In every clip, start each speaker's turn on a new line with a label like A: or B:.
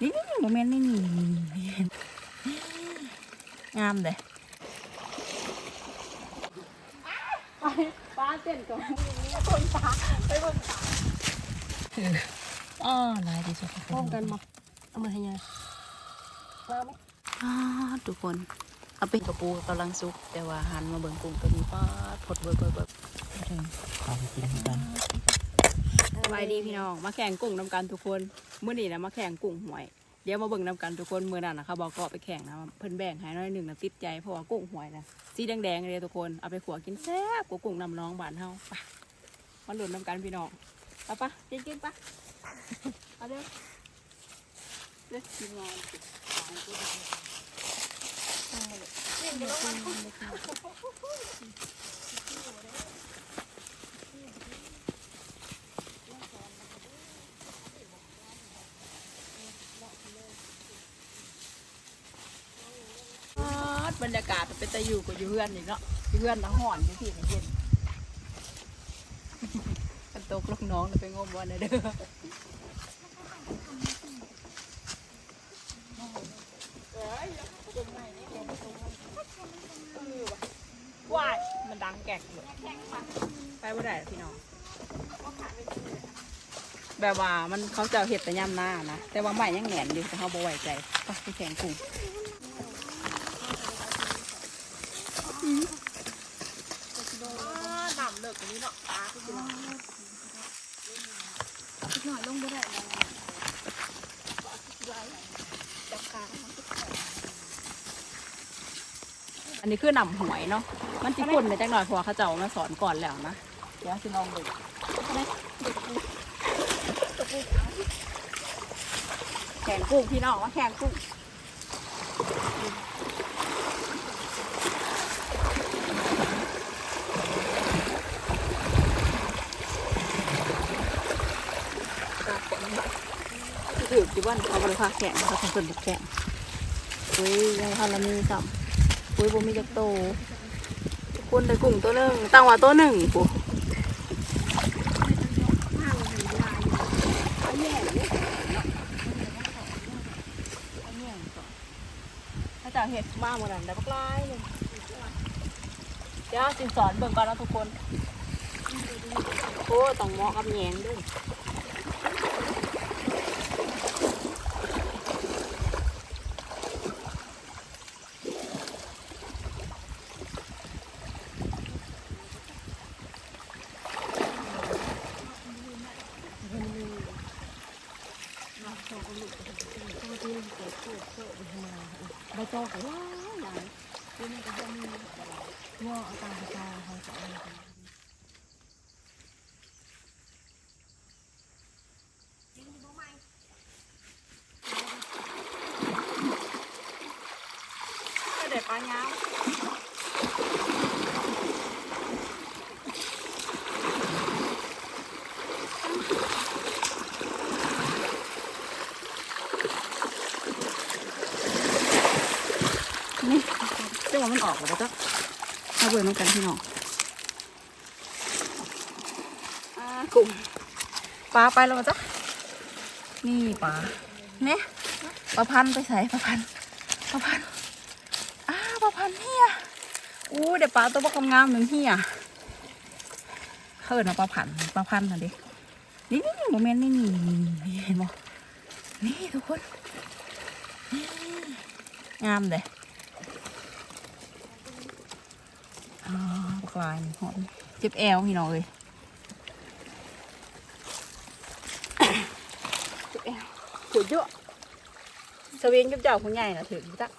A: นี่นี่โมเมนต์นี่นี่นี่นี่งามเลย
B: ป้าเต้นก่อนคนป้าไปคนป้า
A: อ๋อลายดีสุด
B: พร้อมกันมาเอามาให้ยายมาไหม
A: อ่าทุกคน เอาเป็นกระปูกำลังสุก แต่ว่าหันมาเบิ่งกุ้งตัวนี้ป้าดผดเบิ่งเบิ่งเบิ่ง
C: เอาไปกินกัน
A: สบายดีพี่น้อง มาแข่งกุ้งนำกันทุกคน เมื่อนี้นะมาแข่งกุ้งหวย เดี๋ยวมาเบิ่งนำกันทุกคนเมื่อนั้นนะเขาบอกก็ไปแข่งนะเพิ่นแบ่งให้น้อยหนึ่งนะติดใจเพราะว่ากุ้งหวยนะสีแดงๆเลยทุกคนเอาไปขัวกินแซ่บกว่ากุ้งนำน้องบานเฮาไปมาหลุนนำกันพี่น้องไปปะกินกินปะเอาเด้อเด้อกินงอนป๊า ดบรรยากาศเป็นตะอยู่กับอยู่เพื่อนอีกเนาะอยู่เพื่อนละห่อนอยู่ที่นี่เย็นกันตกลูกน้องไปงมวันเด้อว้ายมันดังแกกเลยไปบ่ได้พี่น้องแบบว่ามันเขาจะเอเห็ดแต่ย่ำหน้านะ แต่ว่าใหม่ยังแหนอยู่แต่เขาบ่ไหวใจก็ไปแข่งกุ้ง
B: ดำเลิกตรงนี้เนาะป้าก็กิน
A: หน่อยลงไปได้
B: จับขา
A: อั นี้คือหนำหวยเนาะ มันจิปุ่นไปจังหน่อยเพราะว่าเขาเจ้ามาสอนก่อนแล้วนะ เดี๋ยวสิลองดูแข่งกุ้งพี่น้องว่าแข่งกุ้งถือจีวันเขาบริพาแข่งเขาทำส่วนบุกแข่งอุ้ยยังพันลมีสัม อุ้ยบ่มีจักโตคุณได้กุ้งตัวหนึ่งตั้งว่าตัวหนึ่งปุ๊ถ้าจะเห็ดมาหมดนั่นได้บักลายเลยเดี๋ยวจินสอนเบิ่งก่อนนะทุกคนโอ้ต้องเหมาะกับแยงด้วย
B: ใบโตก็ว้าวหลายคือมันก็จะมีว่าเอาตามภาษาเขาจะเอา
A: ก็เด็ดปลาเงานี่จังหวะมันออกแล้วก็มาเบื่อ น้องกันพี่น้องอ่ากลุ่มปลาไปแล้วมาจ้ะนี่ปลาเนี่ยปลาพันธุ์ไปใส่ปลาพันธุ์ปลาพันธุ์อ้าวปลาพันธุ์เฮียอู้เดี๋ยวปลาตัวปลางามๆหนึ่งเฮียเขาเอิญมาปลาพันธุ์ปลาพันธุ์น่ะดินี่นี่โมเมนต์นี่นี่นี่นี่เห็นบ่นี่ทุกคนนี่งามเลยอ๋อ ปลากลายหอมเจ็บแอวพี่น้องเลยเจ็บแอวปวดเยอะสวิงกับเจ้าคุณใหญ่น่ะถึงจัก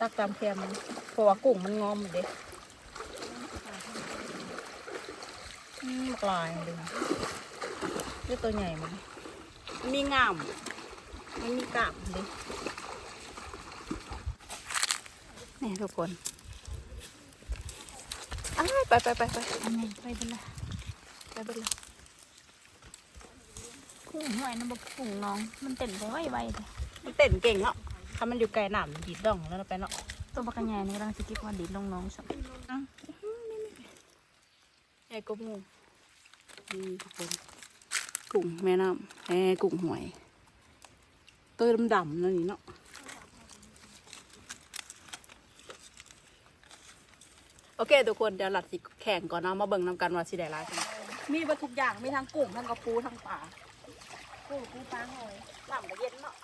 A: ตักตามแคมเพราะว่ากุ้งมันงอมเด็กกลายเลยเลือตัวใหญ่มันมีงามไม่มีกล้ามเลย นี่ทุกคนอ้ายไปไปไปไป
B: อันนี้ไปเป็นไร
A: ไปไปเลย
B: กุ้งหอยน้ำบกกุ้งน้อง มันเต้นไปไวไวเลย
A: มันเต้นเก่งเนาะถ้ามันอยู่ไกลหนามดีดดองแล้วเราไปเนาะ
B: ตัวบักกะใหญ่นี่กำลังสกิปว่าดีดลงน้องสัก
A: ใหญ่กบงูนี่ทุกคนกุ้งแม่น้ำแอ่กุ้งหวยตัวดำๆนั่นนี่เนาะ โอเคทุกคนเดี๋ยวหลัดสิแข่งก่อนเนาะมาเบิ่งนำกันว่าสิได้ร้ายกันมีเบัทุกอย่างมีทั้งกุ้งทั้งกระปูทั้งปลา
B: กุ้งปูปลาหอย
A: หลังก็เย็นเนาะ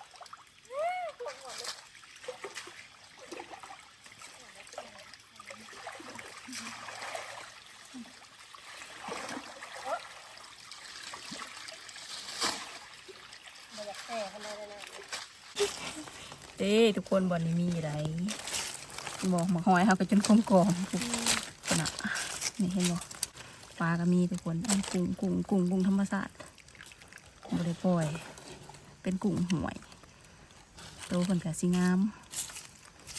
B: มาอยากแตกอะไรเลย
A: เด้ทุกคนบ่อนนี้มีอะไร บอกมาหอยเขาก็จนคมกองขนาดนี่เห็นบ่ปลาก็มีทุกคนกุ้งกุ้งกุ้งกุ้งธรรมศาสตร์บ่ได้ปล่อย เป็นกุ้งหวยโตเพิ่นก็สิงาม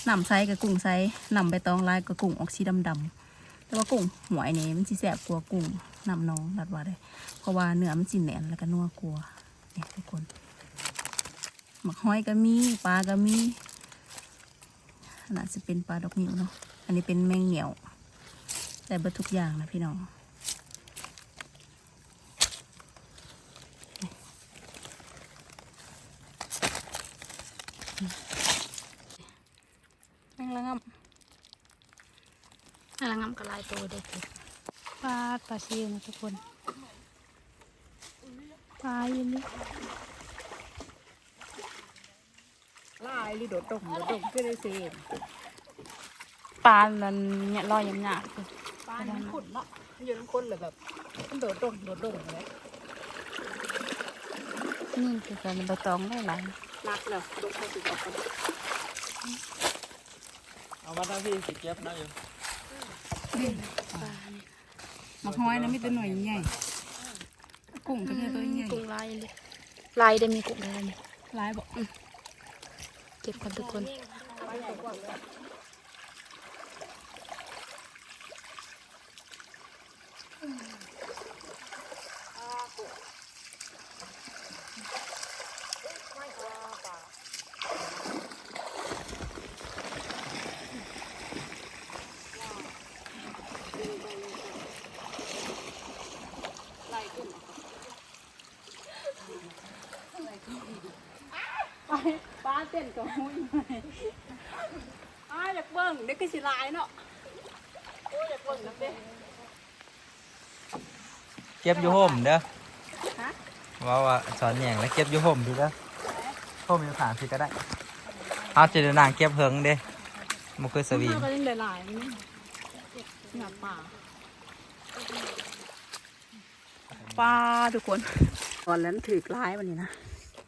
A: นำไซกับกุ้งไซนำใบตองลายกับกุ้งออกสีดำๆแต่ว่ากุ้งหวยนี่มันสิแสบกว่ากุ้งนำน้องนัดว่าได้เพราะว่าเนื้อมันสิแหนนแล้วก็นัวกลัวเนี่ยทุกคนหมักห้อยก็มีปลาก็มี น่าจะเป็นปลาดอกนิ้วเนาะ อันนี้เป็นแมงเหนียว แต่เบิดทุกอย่างนะพี่น้อง แมงละง
B: อะไรงำกระลายตัวเด็กปลาปลาซิวนะทุกคน ปลาอยู่นี่ำ
A: ลายหรือโดดดงโดดดงก็ได้เซน
B: ปลามันเนี่ยลอยยำหยาบ
A: ปลามันขุ่นเนาะมันอยู่น้ำข้นเลยแบบมันโดดดงโดดดงเลย
B: นี่คือการใบตองได้หลาย
A: นักเลยดงเข้าสิออกัน
C: เอามาทั้งพี่สิเก็บนะอยู่
B: ปลา
A: ห้อยนะมีแต่หน่วยใหญ่กุ้งก็มีตัวใหญ่
B: กุ้งลายเลยลายได้มีกุ้งลาย
A: ลายบอก
B: เก็บกันทุกคน
A: หุ้ยอ้าอยากเบิ่งเด็กก็สิลายเนาะโอ้ยอยากเบิ่งนะเด้
C: เก็บอยู่ห่มเด้อ
A: ฮะ
C: ว่าว่าสอนแหย่งแล้วเก็บอยู่ห่มดีเด้อห่มอยู่ข้างสิก็ได้เอาจะเดินนางเก็บเฮิงเด้มันคือสวี
A: ข้าวก็เล่นหลายๆนี่หนักป่าปลาทุกคนตอนนั้นถือกลายวันนี้นะ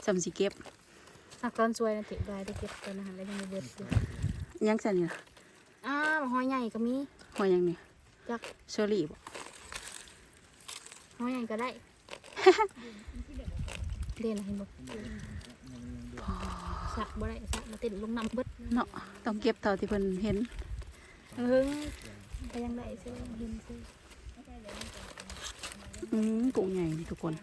A: จำสิเก็บ
B: หักตอนสวยนะเก็บลายได้เก็บตัวนะแล้วยังมีเบิดอยู่
A: ยังสันนี่นะ
B: อ้าวหอยใหญ่ก็มี
A: หอยยังนี่
B: จัก
A: เชอรี่บ่
B: หอยใหญ่ก็ได้ เด่นเห็นบ่สะบ่ได้สะมาติดลงน้ำเบิด
A: เนาะต้องเก็บเท่าที่เพิ่นเห็น
B: เฮิงก็ยังได้ซื้อเห็นซื้อ
A: อืมกุ้งใหญ่นี่ทุกคน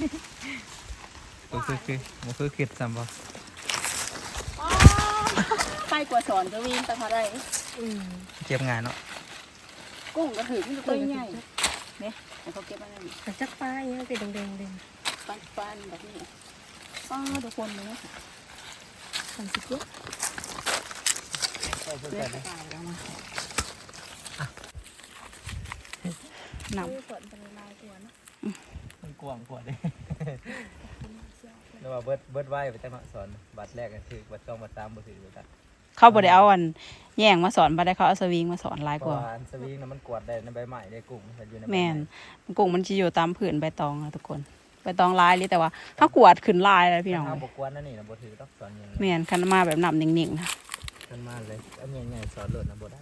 A: ลาซิว
C: มันคือคือมันคือคิดซ้ำบ่
A: ไปกว่าสอนก็วิ่งแต่พอได้
B: อืม
C: เก็บงานเนาะ
A: กุ้งก็ถือมันตัวใหญ่เนี่ยแต่เขาเก็บมาแล้วนี่
B: แต่จักปลาเยอะเป็นแดงๆเลย
A: ปันปันแบบนี้ป้าทุกคนเลยนะ
B: สามสิบเจ็ด
A: เลือดตายแล้วมาหนำ
B: สวนเป็นลายตัวนะ
C: มัน กว้างกว่าเด้แล้วว่าเบิดเบิดไว้ไปจังเนาะสอนบัตรแรกก็คือบัตรสองบัตรสามบ่ถือบัตร
A: เขาบ่ได้เอาอันแย่งมาสอนบ่ได้เขาเอาสวิงมาสอนหลาย
C: เพ
A: ก
C: ราะ
A: ว่า
C: ว่าอันสวิงน่ะมันกวาดได้ในใบไม้ได้กุ้งมันอยู่ในใบ
A: แม่
C: ไม้
A: นกุ้งมันจะอยู่ตามผืนใบตองอะทุกคนใบตองลายเลยแต่ว่าถ้ากวาดขึ้นลายเลยพี่น้อง
C: ถ้า
A: เลย
C: บกวนนั่นนี่นะบ่ถือต้องสอนอยัง
A: แม่นคันมาแบบหนำนิ่งๆนะ
C: กันมาเลยอันใหญ่ๆสอนโลดนะบ่ได้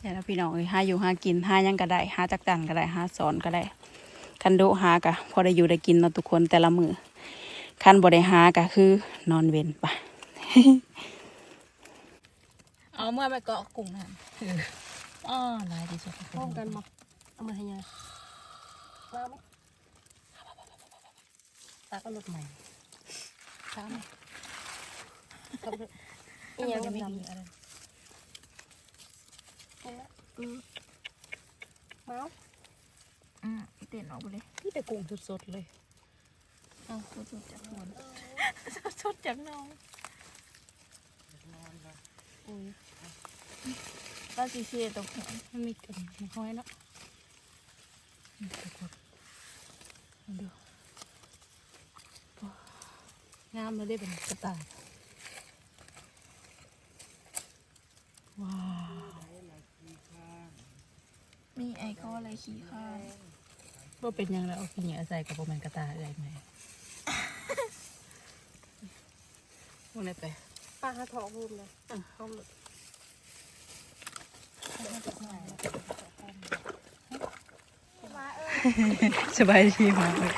A: แต่ถ้าพี่น้องเอ้ยหาอยู่หากินหาหยังก็ได้หาจักจันก็ได้หาสอนก็ได้ คันดุหากะพอได้อยู่ได้กินเนาะทุกคนแต่ละมือคันบ่ได้หากะคือนอนเว้นไปเอาเอาเมื่อไปเกาะกุ้งนั่นอ๋อลายดีสุด
B: พร้อมกันมาเอามาให้ยายมาไหมตาก็รถใหม่
A: ช้าไหม
B: ทำเลยอีหยังดำๆอะไรอืมเมาส์
A: อืมเต้นออกไปเลย
B: นี่แต่กุ้งสดๆเลย
A: เอาสดๆจากนอนสดๆจากน้อง
B: อุ้ย
A: เราจีเชียตรงหัว
B: มันมีกลิ่นห้อยเนาะนี่ทุกคนมาดูงามเลยได้เป็นกระต่ายว้าว
A: มีไอ้ก็อะไรขี้ข้าน
B: ว่าเป็นยังไงเอาขี้เหนียวใส่กับโบแมนกระต่ายอะไรไหมวันไหนไปป้าหาทองรูมเลยอะเข้าเลย
A: สบายดีมากเลย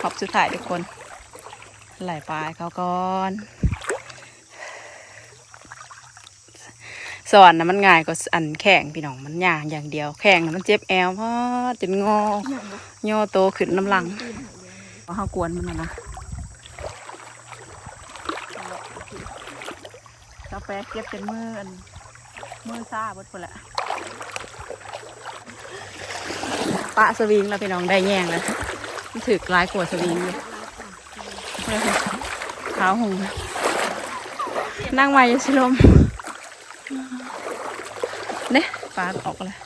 A: ขอบสุดท้ายทุกคน ไหลปลายเขาก่อน สอนนะมันง่ายกว่าอันแข่งพี่น้องมันยากอย่างเดียวแข่งนะมันเจ็บแอวเพราะจนงอย่อโตขึ้นน้ำหลังว่าเขากวนมันนะนะกาแฟเก็บเป็นมืออันมือซ่าเบดคนละปะสวิงแล้วพี่น้องได้แย่งแล้วมันถือกลายกว่าสวิงเลยขาวหงนั่งมาอยู่สิลม เนี่ยปลาออกเลย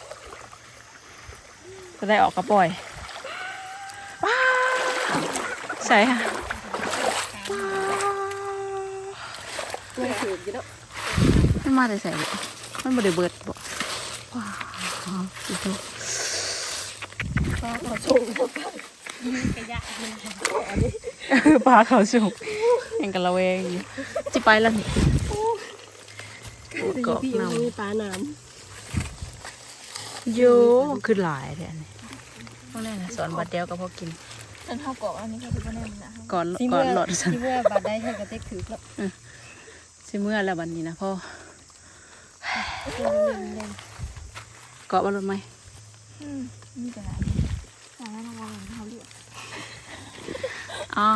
A: จะได้ออกกระปล่อยว้าใส่ค่ะว้าว
B: ถือกี่แล้ว
A: มันมาแต่ใส่มันบไดเบิดบ่ว้าวดูดู
B: ป้าขอส่ง
A: ปลาเขาสุกยังกะละเวงจิไปแล้วนี่กอก
B: พี่
A: น้
B: มีปลานามำ
A: โยคือหลายเลยอันนี้พวกนี้นะสอนบัดเดียวก็พอกิน
D: อันเท่าเกาะอันนี้ก็คือว่าแน่นนะ
A: ก่อนก่อนหลอดสัน
B: ที่เมื่อบัดได้ให้กระเต็กถือแล้ว
A: สิเมื่อแล้วบัดนี้นะพ่อเกาะบอลรถไหม
D: อืมนี่จะไหนสาระนวังเขาเรียก
A: อ๋อ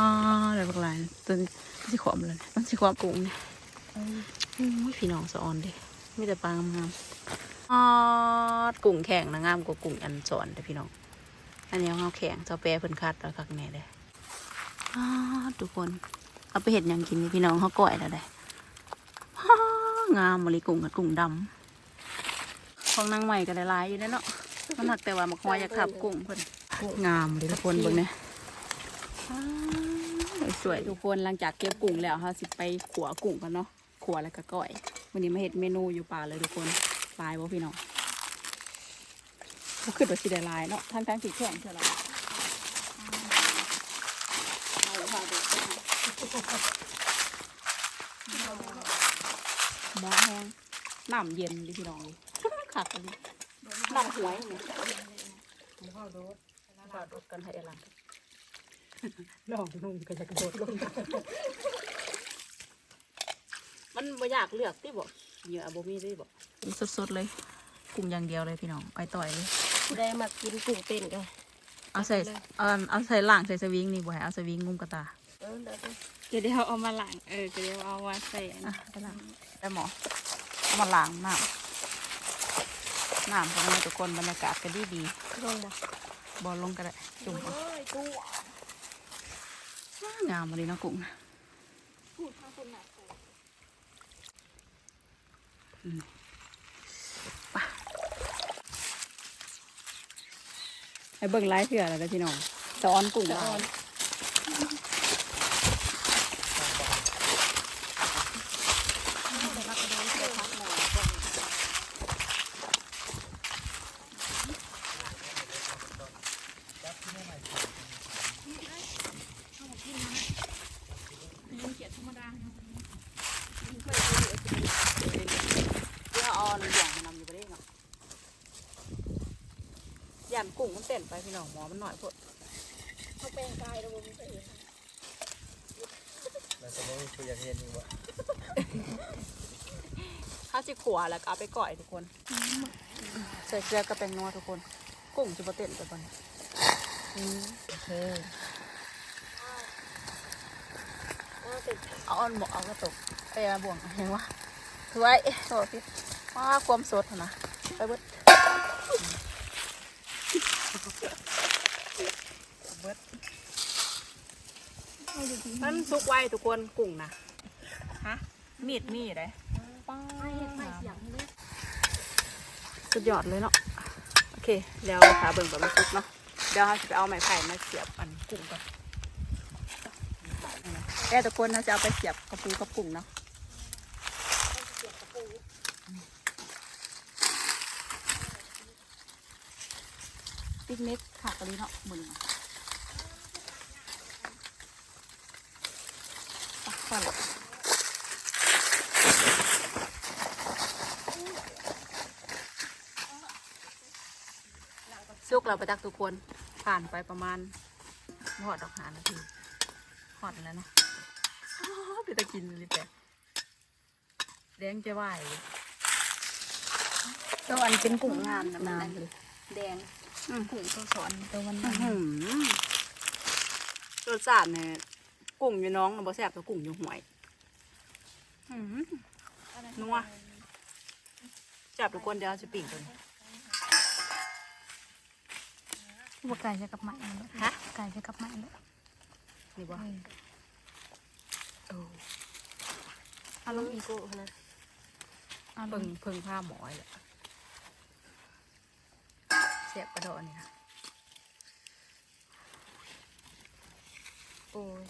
A: เดี๋ยวบักหลายตัวนี้สิขวามเลยมันสิขวามกุ้งเนี่ยอุ้ยพี่น้องสะออนเดิมีแต่ปลางามๆ อ๋อกุ้งแข็งนะงามกว่ากุ้งอันสอนเด้พี่น้อง อันนี้เอาแข็งเจ้าแปรเพิ่นคัดแล้วคักแน่เลยอ้าทุกคน เอาไปเห็ดยังกินพี่น้องเขาก่อยแล้วได้งามมะลิกุ้งกับกุ้งดำของนางใหม่ก็ได้หลายอยู่เด้อเนาะมันหักแต่ว่ามักฮอยอยากทับกุ้งเพิ่นงามเลยทุกคนเบิ่งเนี่ยสวยทุกคนหลังจากเก็บกุ้งแล้วเขาสิไปขัวกุ้งกันเนาะขัวแล้วก็ก้อยวันนี้มาเห็ดเมนูอยู่ป่าเลยทุกคน ลายบ่พี่น้องก็คือตัวสีแดงลายเนาะทางทางสีแข็งเท่าไหร่หมอแห้งน้ำเย็นดิพี่น้องขักกันดิน้ำหวยเนี่ยข้าวโดดข้าวโดดกันให้หลัง
B: ลองนุ่มก็จะกระโดดลง
A: มันไม่อยากเลือกที่บอก เหยื่อบ่มีได้บอกสดๆเลยกลุ่มอย่างเดียวเลยพี่น้องไปต่อยเลย
B: ได้มากินกุ้งเต้นกัน
A: เอาใส่เอาเอาใส่ล่างใส่สวิงนี่บ่ให้เอาสวิงงุ้มกระตา
B: เออเดี๋ยว
D: จะเดี๋ยวเอามาหลังเออจะเดี๋ยวเอามาใส่อัน
A: อะไปล้างไปหมอเอามาล้างน้ำน้ำของเราทุกคนบรรยากาศก็ดีดี
B: ลองบ่
A: ๆบอลลงก็ได้จุ่มเอา
B: เอ้ยกุ้ง
A: งามเลยเนาะกุ้งนะอืมไป ให้เบิ่งไลฟ์เผื่อแล้วเด้อพี่น้องสอนกุ้งลายเพื่อเอาหนึ่งอย่างมานำอยู่ประเทศเนาะยันกุ้งมั นเต้นไปพี่น้องหมอมันหน่อยพด
B: เขาแปลงกายแล้วบ่มีใครเห็น
C: แล้วก็ไม่มีผู้อยากเห็นอีกว่า
A: เขาาสิขัวแล้วก็เอาไปก่อยทุกคน ใส่เกลือกับแป้งนัวทุกคน กุ้งจะบ่เต้นไปบ่เนี่ยอืมโอเคเอาอ่อนหมกเอากระตกไปเอาบ่วงเห็นวะถือไว้โทษพี่ว่าความสดหั่นนะไปเบิดเบิด มันสุกไว้ทุกคนกุ้งนะฮะมีดมีดเลยป้า
B: ไม่เสียงเลย
A: สุดยอดเลยเนาะโอเคเดี๋ยวขาเบิ่งแบบมันสุกเนาะเดี๋ยวเราจะไปเอาไม้ไผ่มาเสียบอันกุ้งก่อนแกทุกคนเราจะเอาไปเสียบกระปูกับกุ้งเนาะปิกนิกขาตะลีเนาะมึง กก่อนละสุกเราไปตักทุกคน ผ่านไปประมาณหอดดอกหานาทีหอดแล้วเนาะอ้าวไปตะกินเลยแต่แดงจะไหวตัวอันเป็นกุ้งงามนะมันเลยแดงกุ้งเขาสอนตัวมันรสชาติเนี่ย กุ้งอยู่น้องน่ะบ่แซ่บแต่กุ้งอยู่ห่วยอื้อหือนัว จับทุกคนเดี๋ยวเราจะปิ่งตัวนี้
B: ว่าไก่จะกับไม้เลย
A: ฮะ
B: ไก่จะกับไม้เลย
A: นี่บ่โอ้
B: เอาลงอีโก้เลยเอาล
A: เพิ่
B: ง
A: งเพิ่งผ้าหมอยแหละเสียบกระโดดนี่นะโอ้ย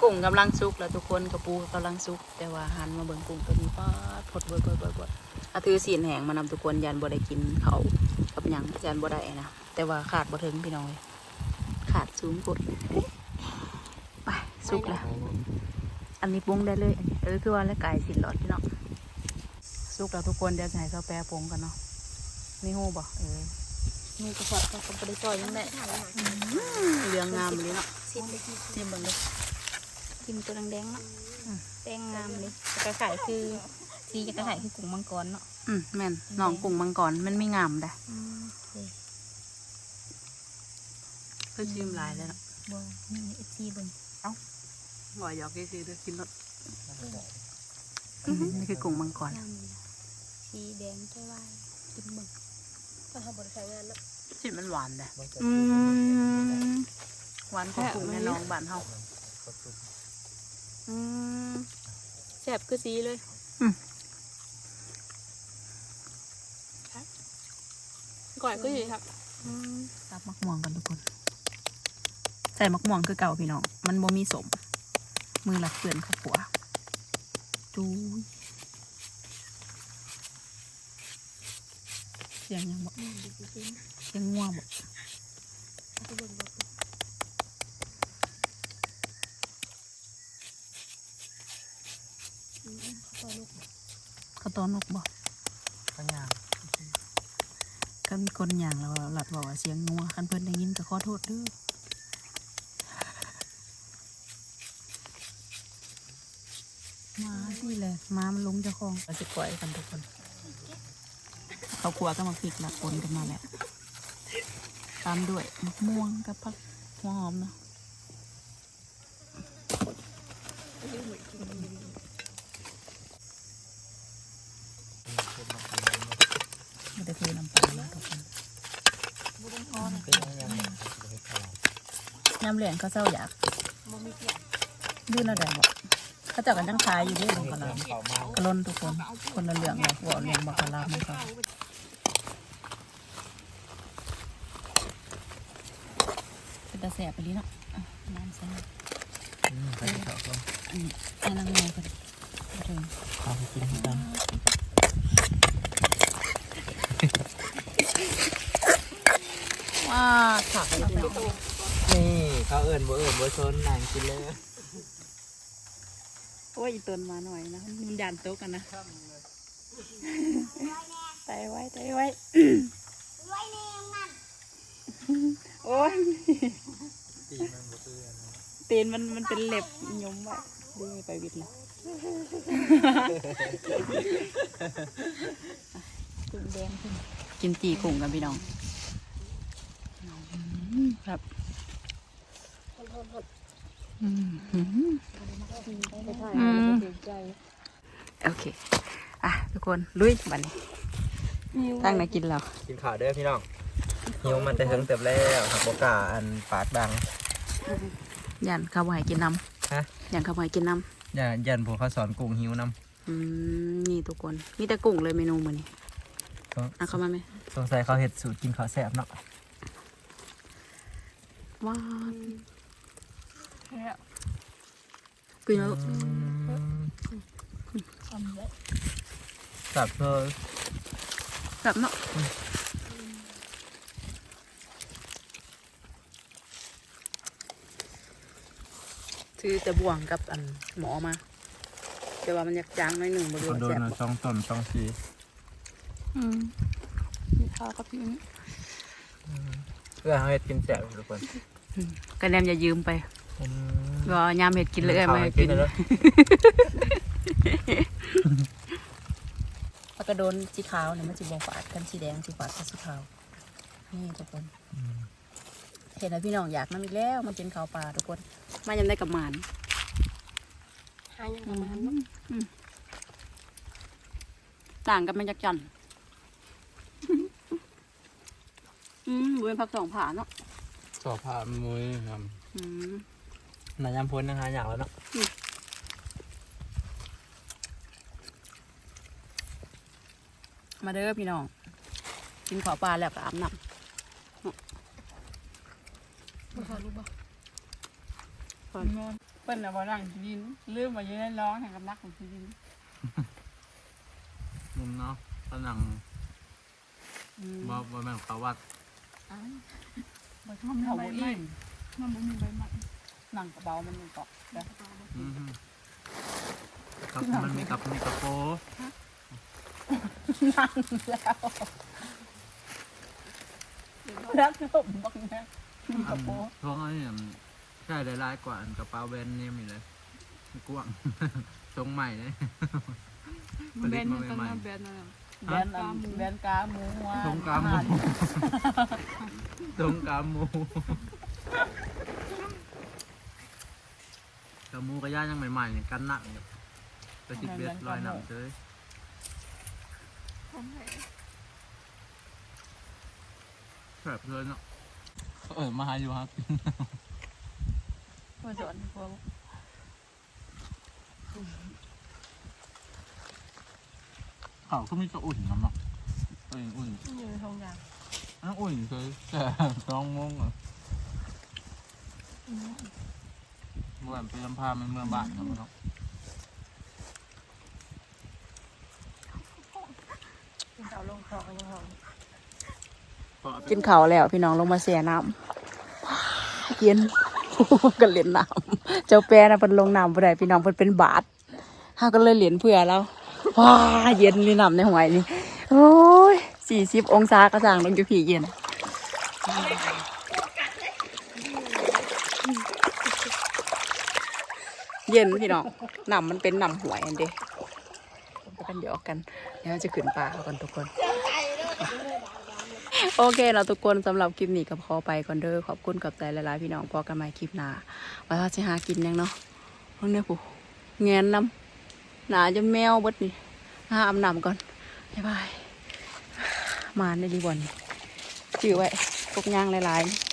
A: กุ้งกำลังสุกแล้วทุกคนกระปูกำลังสุก แต่ว่าหันมาเบิ่งกุ้งตัวนี้ป้าดพดบดบดบดบดอาถือสีแหงมานำทุกคนยันบ่ได้กินเขากับยังยันบ่ได้นะแต่ว่าขาดบ่ถึงพี่น้อย ขาดสูงกดไปสุกแล้วอันนี้ปรุงได้เลยเออคือว่าแล้วไก่สินหลอดพี่น้องสุกแล้วทุกคนเดี๋ยวจะให้เซาแปรปรุงกันเนาะนี่หูบ่เออ
B: มีกระสอบกระสอบได้ซอยยังไง
A: เหลืองงามเลยเนาะ
B: ซิม
A: ชิมเบิ่งเลย
B: ซิมตัวแดงๆเนาะแดงงามเลยกระไข่คือสีจะกระไข่คือกุ้งมังกรเนาะ
A: อืมแม่นน้องกุ้งมังกรมันไม่งามได้
B: อืมโอเค
A: เพิ่นชิมหลายเลยเนาะ
B: บ่นี่เอฟซีเบิ่ง
A: บ่อยอกก็คือกินรสนี่คือกุ้งมังกร
B: งามเลยนะสีแดงใช่ว่ากินเบิ่งก็ทำบริษัทงานเนาะ
A: ชิมมันหวานได้อืม หวานของกุ้งแน่น้องบ้านเฮาอืม
B: แซ่บคือสีเลย
D: ก่อยก็อยู่ครับ
A: ตับมักม่วงกันทุกคน ใส่มักม่วงคือเก่าพี่น้อง มันบ่มีสม มือหลักเปื่อนข้าวปัวจูยเสียงยังบอกเสียงง่วงบอกข้าว ต้นนกบอก
C: ข้างย่าง
A: กันคนอย่างเราหลัดบอกว่าเสียงงัวคันเพิ่นได้ยินก็ขอโทษเด้อมาที่เลยมามันลงเจ้าของเราจะปล่อยกันทุกคน เขาครัวก็มาพริกมาปนกันมาแหละตามด้วยมะม่วงกับผักหัวหอมเนาะ มันจะเทน้ำปลาแล้วทุกคน
C: เป็นยังไง
A: น้ำเหลืองเขาเศร้าอยากดูน่าแดงบอกเขาเจับกันตั้งขายอยู่ด้วยลงกะลาม
C: เขามาก
A: ระล้นทุกคน คนละเหลืองเลยบอกเหลืองบอกกะลามมันก็เป็นตาแสบไปดิเนาะอะน้ำแสบ
C: อืมไปที่เขาก็
A: อันนี้อันนั้นไงกันมาถึง
C: พาไปกินที่กัน
A: ว้าขักเลยพี่น้อง
C: นี่เขาเอิญบ่เอิญบ่ชนนางกินเลย
A: โอ้ยอีตนมาหน่อยนะมันดันโต๊ะกันนะไตไว้ไตไว้โอ้ย
C: ตีมันบ่เตือน
A: ตีนมันมันเป็นเหล็บยมไว้
B: เดื้
A: อไปวิทย์นะกุ้งแดงขึ้นกินจีกุ้งกันพี่น้องอืม ครับอืมอืม
B: ไปถ่าย
A: อืม
B: เสียใจ
A: โอเค อะ ทุกคนลุยบัดนี้ตั้งนะกินแล้ว
C: กินข้าวเด้อพี่น้องหิวมันแต่ถึงเติบแล้วหักบกล้าอันปากดัง
A: ยันข้าวไว้กินน้
C: ฮะำ
A: ยันข้าวไว้กินน้
C: อย่ายันผมเขาสอนกุ้งหิวน้ำ
A: อืมนี่ทุกคนมีแต่กุ้งเลยเมนูมื้อนี้ำอะเข้ามาไหม
C: สงสัยเขาเห็ดสูตรกินข้าวแซ่บเนาะ
A: ว้าวกินแล้ว
C: สับเลย
A: แบบเนาะคือจะบ่วงกับอันหมอมาแต่ว่ามันอยากจางหน่อยหนึ่งบริ
C: โด
A: เวนณแสบ
C: สองต้นสองสี
A: อืมมีข้าวกับพี่นี่
C: เพื่อเขาเห็ดกินแซ่บทุกคน
A: กระแนมอย่ายืมไป
C: อืม
A: ก็ยามเห็ดกินเลยไม่ให้กิน
C: เลย
A: ปากกระโดนสีขาวเนี่ยมันสีบอฝาดกันสีแดงสีฝาดกับสีขาว นี่ทุกคน เห็นแล้วพี่น้องอยากน้ำอีกแล้วมันเป็นข้าวปลาทุกคน มายังได้กับหมาน
B: หายังประมาณนั้น
A: ต่างกันมันจักจัน อืมเว้นพักสองผ่าเนาะ
C: สอบผ่านมุ้ยครับ
A: อืม
C: นายยำพ้นนะคะอยากแล้วเนาะ
A: มาเด้อพี่น้อง กินข้าวปลาแล้วก็อาบน้
B: บ่ขอรู้บ่ำ
A: เปิ้นน่ะบ่นั่งดินลืมมาอยู่ในร้องแห่งกับนักของดิน
C: มุมเนาะตะนัง
A: อืม
C: บ่บ่แม่นเขาวัด
A: บ่ชอบเผาบ่อิ่มมันบ่มีใบไม้นั่งกระเบามันมันเกาะเด้อ
C: อืมครับมันมีกับมีกระโป
A: นั่งแล้วรักผมบักแม่กระโปรง
C: ท้องไอ้เนี่ยใช่ได้ร้ายกว่าอันกระเป๋าแบรนด์เนมอีกเลยกว้างทรงใหม่เลยผลิตมาใหม่
B: แบนนั่น
A: แบนอันแบนกาหมูว่า
C: ๆทรงกาหมูทรงกาหมูกาหมูกระย่างยังใหม่ๆเนี่ยกันหนักเนี่ยกระติกเบ็ดลอยหนังเลยแบบเลยเนาะเออมาหาอยู่ครับ
A: มาสอนพวก
C: เขาก็มีจะอุ่นน้ำเนาะตัวเองอุ่น
B: อยู่ในทงยาง
C: อันอุ่นเคยแต่สองโมงอะเมื่อวานไปลำพามันเมื่อบ้านครับเนาะ
B: เป็นเสาลงคลองยังหอม
A: กินข้าวแล้วพี่น้องลงมาเสียน้ำเย็น กันเล่นน้ำเจ้าแปรนะเพิ่นลงน้ำบ่ได้พี่น้องเพิ่นเป็นบาทห้าก็เลยเหรียญเพื่อเรา ว้าเย็นนี่น้ำในหวยนี่ โอ้ยสี่สิบองศากระจ่างลงอยู่พี่เย็นเย็นพี่น้องน้ำมันเป็นน้ำหวยอันเด้ไปกันเดี๋ยวกันเดี๋ยวจะขึ้นป่าเอากันทุกคน โอเคเราทุกคนสำหรับคลิปนี้กับขอไปก่อนเด้อขอบคุณกับใจหลายๆพี่น้องพอกันใหม่คลิปหน้าว่าเราจะหากินยังเนาะเพิ่งเนี่ยผู้แงนน้ำหนาจนแมวบดนี่ หาอาบน้ำก่อนบ๊ายบาย มาในดีบอลจื้อไว้พวกย่างหลายๆ